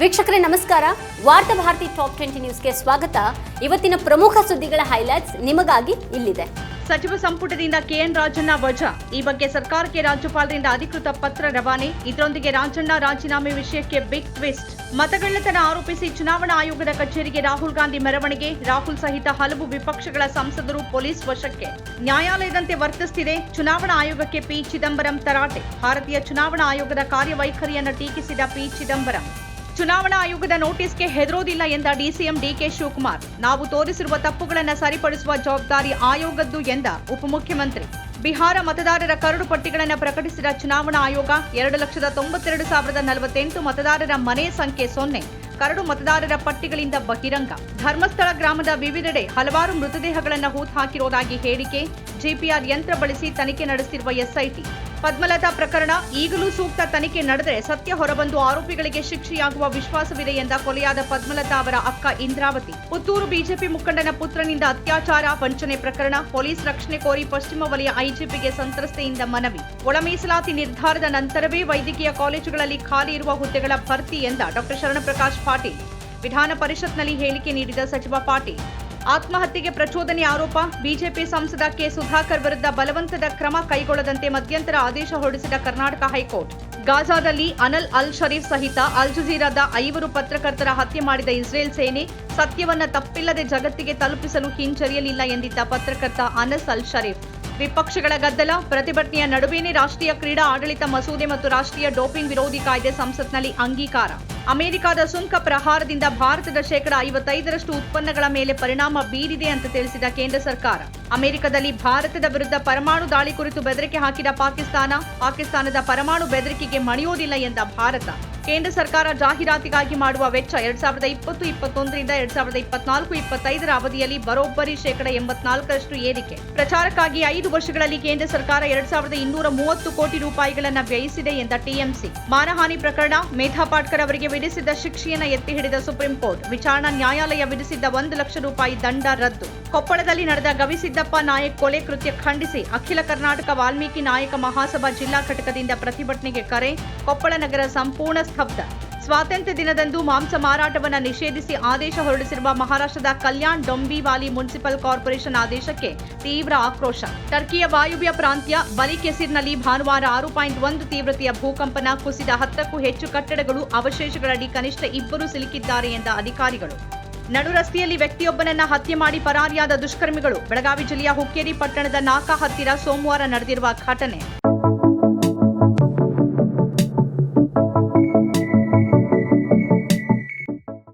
ವೀಕ್ಷಕರೇ, ನಮಸ್ಕಾರ. ವಾರ್ತಾ ಭಾರತಿ ಟಾಪ್ ಟ್ವೆಂಟಿ ನ್ಯೂಸ್ಗೆ ಸ್ವಾಗತ. ಇವತ್ತಿನ ಪ್ರಮುಖ ಸುದ್ದಿಗಳ ಹೈಲೈಟ್ಸ್ ನಿಮಗಾಗಿ ಇಲ್ಲಿದೆ. ಸಚಿವ ಸಂಪುಟದಿಂದ ಕೆಎನ್ ರಾಜಣ್ಣ ವಜಾ. ಈ ಬಗ್ಗೆ ಸರ್ಕಾರಕ್ಕೆ ರಾಜ್ಯಪಾಲರಿಂದ ಅಧಿಕೃತ ಪತ್ರ ರವಾನೆ. ಇದರೊಂದಿಗೆ ರಾಜಣ್ಣ ರಾಜೀನಾಮೆ ವಿಷಯಕ್ಕೆ ಬಿಗ್ ಟ್ವಿಸ್ಟ್ ಮತಗಳ್ಳತನ ಆರೋಪಿಸಿ ಚುನಾವಣಾ ಆಯೋಗದ ಕಚೇರಿಗೆ ರಾಹುಲ್ ಗಾಂಧಿ ಮೆರವಣಿಗೆ. ರಾಹುಲ್ ಸಹಿತ ಹಲವು ವಿಪಕ್ಷಗಳ ಸಂಸದರು ಪೊಲೀಸ್ ವಶಕ್ಕೆ. ನ್ಯಾಯಾಲಯದಂತೆ ವರ್ತಿಸುತ್ತಿದೆ ಚುನಾವಣಾ ಆಯೋಗಕ್ಕೆ ಪಿ. ಚಿದಂಬರಂ ತರಾಟೆ. ಭಾರತೀಯ ಚುನಾವಣಾ ಆಯೋಗದ ಕಾರ್ಯವೈಖರಿಯನ್ನು ಟೀಕಿಸಿದ ಪಿ. ಚಿದಂಬರಂ. ಚುನಾವಣಾ ಆಯೋಗದ ನೋಟಿಸ್ಗೆ ಹೆದರೋದಿಲ್ಲ ಎಂದ ಡಿಸಿಎಂ ಡಿಕೆ ಶಿವಕುಮಾರ್. ನಾವು ತೋರಿಸಿರುವ ತಪ್ಪುಗಳನ್ನು ಸರಿಪಡಿಸುವ ಜವಾಬ್ದಾರಿ ಆಯೋಗದ್ದು ಎಂದ ಉಪಮುಖ್ಯಮಂತ್ರಿ. ಬಿಹಾರ ಮತದಾರರ ಕರಡು ಪಟ್ಟಿಗಳನ್ನು ಪ್ರಕಟಿಸಿದ ಚುನಾವಣಾ ಆಯೋಗ ಎರಡು ಲಕ್ಷದ ತೊಂಬತ್ತೆರಡು ಸಾವಿರದ ನಲವತ್ತೆಂಟು ಮತದಾರರ ಮನೆ ಸಂಖ್ಯೆ ಸೊನ್ನೆ, ಕರಡು ಮತದಾರರ ಪಟ್ಟಿಗಳಿಂದ ಬಹಿರಂಗ. ಧರ್ಮಸ್ಥಳ ಗ್ರಾಮದ ವಿವಿಧೆಡೆ ಹಲವಾರು ಮೃತದೇಹಗಳನ್ನು ಹೂತ್ ಹಾಕಿರುವುದಾಗಿ ಹೇಳಿಕೆ, ಜಿಪಿಆರ್ ಯಂತ್ರ ಬಳಸಿ ತನಿಖೆ ನಡೆಸಿರುವ ಎಸ್ಐಟಿ. ಪದ್ಮಲತಾ ಪ್ರಕರಣ ಈಗಲೂ ಸೂಕ್ತ ತನಿಖೆ ನಡೆದರೆ ಸತ್ಯ ಹೊರಬಂದು ಆರೋಪಿಗಳಿಗೆ ಶಿಕ್ಷೆಯಾಗುವ ವಿಶ್ವಾಸವಿದೆ ಎಂದ ಕೊಲೆಯಾದ ಪದ್ಮಲತಾ ಅವರ ಅಕ್ಕ ಇಂದ್ರಾವತಿ. ಪುತ್ತೂರು ಬಿಜೆಪಿ ಮುಖಂಡನ ಪುತ್ರನಿಂದ ಅತ್ಯಾಚಾರ, ವಂಚನೆ ಪ್ರಕರಣ, ಪೊಲೀಸ್ ರಕ್ಷಣೆ ಕೋರಿ ಪಶ್ಚಿಮ ವಲಯ ಐಜಿಪಿಗೆ ಸಂತ್ರಸ್ತೆಯಿಂದ ಮನವಿ. ಒಳ ಮೀಸಲಾತಿ ನಿರ್ಧಾರದ ನಂತರವೇ ವೈದ್ಯಕೀಯ ಕಾಲೇಜುಗಳಲ್ಲಿ ಖಾಲಿ ಇರುವ ಹುದ್ದೆಗಳ ಭರ್ತಿ ಎಂದ ಡಾಕ್ಟರ್ ಶರಣಪ್ರಕಾಶ್ ಪಾಟೀಲ್. ವಿಧಾನ ಪರಿಷತ್ನಲ್ಲಿ ಹೇಳಿಕೆ ನೀಡಿದ ಸಚಿವ ಪಾಟೀಲ್. ಆತ್ಮಹತ್ಯೆಗೆ ಪ್ರಚೋದನೆ ಆರೋಪ. ಬಿಜೆಪಿ ಸಂಸದ ಕೆ. ಸುಧಾಕರ್ ವಿರುದ್ಧ ಬಲವಂತದ ಕ್ರಮ ಕೈಗೊಳ್ಳದಂತೆ ಮಧ್ಯಂತರ ಆದೇಶ ಹೊರಡಿಸಿದ ಕರ್ನಾಟಕ ಹೈಕೋರ್ಟ್. ಗಾಜಾದಲ್ಲಿ ಅನಲ್ ಅಲ್ ಶರೀಫ್ ಸಹಿತ ಅಲ್ ಜಜೀರಾದ ಐವರು ಪತ್ರಕರ್ತರ ಹತ್ಯೆ ಮಾಡಿದ ಇಸ್ರೇಲ್ ಸೇನೆ ಸತ್ಯವನ್ನ ತಪ್ಪಿಲ್ಲದೆ ಜಗತ್ತಿಗೆ ತಲುಪಿಸಲು ಹಿಂಜರಿಯಲಿಲ್ಲ ಎಂದಿದ್ದ ಪತ್ರಕರ್ತ ಅನಸ್ ಅಲ್ ಶರೀಫ್. ವಿಪಕ್ಷಗಳ ಗದ್ದಲ, ಪ್ರತಿಭಟನೆಯ ನಡುವೆಯೇ ರಾಷ್ಟ್ರೀಯ ಕ್ರೀಡಾ ಆಡಳಿತ ಮಸೂದೆ ಮತ್ತು ರಾಷ್ಟ್ರೀಯ ಡೋಪಿಂಗ್ ವಿರೋಧಿ ಕಾಯ್ದೆ ಸಂಸತ್ನಲ್ಲಿ ಅಂಗೀಕಾರ. ಅಮೆರಿಕದ ಸುಂಕ ಪ್ರಹಾರದಿಂದ ಭಾರತದ ಶೇಕಡ ಐವತ್ತೈದರಷ್ಟು ಉತ್ಪನ್ನಗಳ ಮೇಲೆ ಪರಿಣಾಮ ಬೀರಿದೆ ಅಂತ ತಿಳಿಸಿದ ಕೇಂದ್ರ ಸರ್ಕಾರ. ಅಮೆರಿಕದಲ್ಲಿ ಭಾರತದ ವಿರುದ್ಧ ಪರಮಾಣು ದಾಳಿ ಕುರಿತು ಬೆದರಿಕೆ ಹಾಕಿದ ಪಾಕಿಸ್ತಾನ, ಪಾಕಿಸ್ತಾನದ ಪರಮಾಣು ಬೆದರಿಕೆಗೆ ಮಣಿಯೋದಿಲ್ಲ ಎಂದ ಭಾರತ. ಕೇಂದ್ರ ಸರ್ಕಾರ ಜಾಹೀರಾತಿಗಾಗಿ ಮಾಡುವ ವೆಚ್ಚ ಎರಡ್ ಸಾವಿರದ ಇಪ್ಪತ್ತು, ಇಪ್ಪತ್ತೊಂದರಿಂದ ಎರಡ್ ಸಾವಿರದ ಇಪ್ಪತ್ನಾಲ್ಕು, ಇಪ್ಪತ್ತೈದರ ಅವಧಿಯಲ್ಲಿ ಬರೋಬ್ಬರಿ ಶೇಕಡ ಎಂಬತ್ನಾಲ್ಕರಷ್ಟು ಏರಿಕೆ. ಪ್ರಚಾರಕ್ಕಾಗಿ ಐದು ವರ್ಷಗಳಲ್ಲಿ ಕೇಂದ್ರ ಸರ್ಕಾರ ಎರಡ್ ಸಾವಿರದ ಇನ್ನೂರ ಮೂವತ್ತು ಕೋಟಿ ರೂಪಾಯಿಗಳನ್ನು ವ್ಯಯಿಸಿದೆ ಎಂದ ಟಿಎಂಸಿ. ಮಾನಹಾನಿ ಪ್ರಕರಣ ಮೇಧಾ ಪಾಟ್ಕರ್ ಅವರಿಗೆ ವಿಧಿಸಿದ್ದ ಶಿಕ್ಷೆಯನ್ನು ಎತ್ತಿ ಹಿಡಿದ ಸುಪ್ರೀಂ ಕೋರ್ಟ್. ವಿಚಾರಣಾ ನ್ಯಾಯಾಲಯ ವಿಧಿಸಿದ್ದ ಒಂದು ಲಕ್ಷ ರೂಪಾಯಿ ದಂಡ ರದ್ದು. ಕೊಪ್ಪಳದಲ್ಲಿ ನಡೆದ ಗವಿಸಿದ್ದಪ್ಪ ನಾಯಕ್ ಕೊಲೆ ಕೃತ್ಯ ಖಂಡಿಸಿ ಅಖಿಲ ಕರ್ನಾಟಕ ವಾಲ್ಮೀಕಿ ನಾಯಕ ಮಹಾಸಭಾ ಜಿಲ್ಲಾ ಘಟಕದಿಂದ ಪ್ರತಿಭಟನೆಗೆ ಕರೆ. ಕೊಪ್ಪಳ ನಗರ ಸಂಪೂರ್ಣ ಸ್ತಬ್ಧ ಸ್ವಾತಂತ್ರ್ಯ ದಿನದಂದು ಮಾಂಸ ಮಾರಾಟವನ್ನು ನಿಷೇಧಿಸಿ ಆದೇಶ ಹೊರಡಿಸಿರುವ ಮಹಾರಾಷ್ಟ್ರದ ಕಲ್ಯಾಣ್ ಡೊಂಬಿವಾಲಿ ಮುನ್ಸಿಪಲ್ ಕಾರ್ಪೊರೇಷನ್ ಆದೇಶಕ್ಕೆ ತೀವ್ರ ಆಕ್ರೋಶ. ಟರ್ಕಿಯ ವಾಯುವ್ಯ ಪ್ರಾಂತ್ಯ ಬಲಿಕೆಸಿರ್ನಲ್ಲಿ ಭಾನುವಾರ ಆರು ಪಾಯಿಂಟ್ ಒಂದು ತೀವ್ರತೆಯ ಭೂಕಂಪನ ಕುಸಿದ ಹತ್ತಕ್ಕೂ ಹೆಚ್ಚು ಕಟ್ಟಡಗಳು, ಅವಶೇಷಗಳಡಿ ಕನಿಷ್ಠ ಇಬ್ಬರು ಸಿಲುಕಿದ್ದಾರೆ ಎಂದ ಅಧಿಕಾರಿಗಳು. ನಡುರಸ್ತೆಯಲ್ಲಿ ವ್ಯಕ್ತಿಯೊಬ್ಬನನ್ನ ಹತ್ಯೆ ಮಾಡಿ ಪರಾರಿಯಾದ ದುಷ್ಕರ್ಮಿಗಳು. ಬೆಳಗಾವಿ ಜಿಲ್ಲೆಯ ಹುಕ್ಕೇರಿ ಪಟ್ಟಣದ ನಾಕಾ ಹತ್ತಿರ ಸೋಮವಾರ ನಡೆದಿರುವ ಘಟನೆ.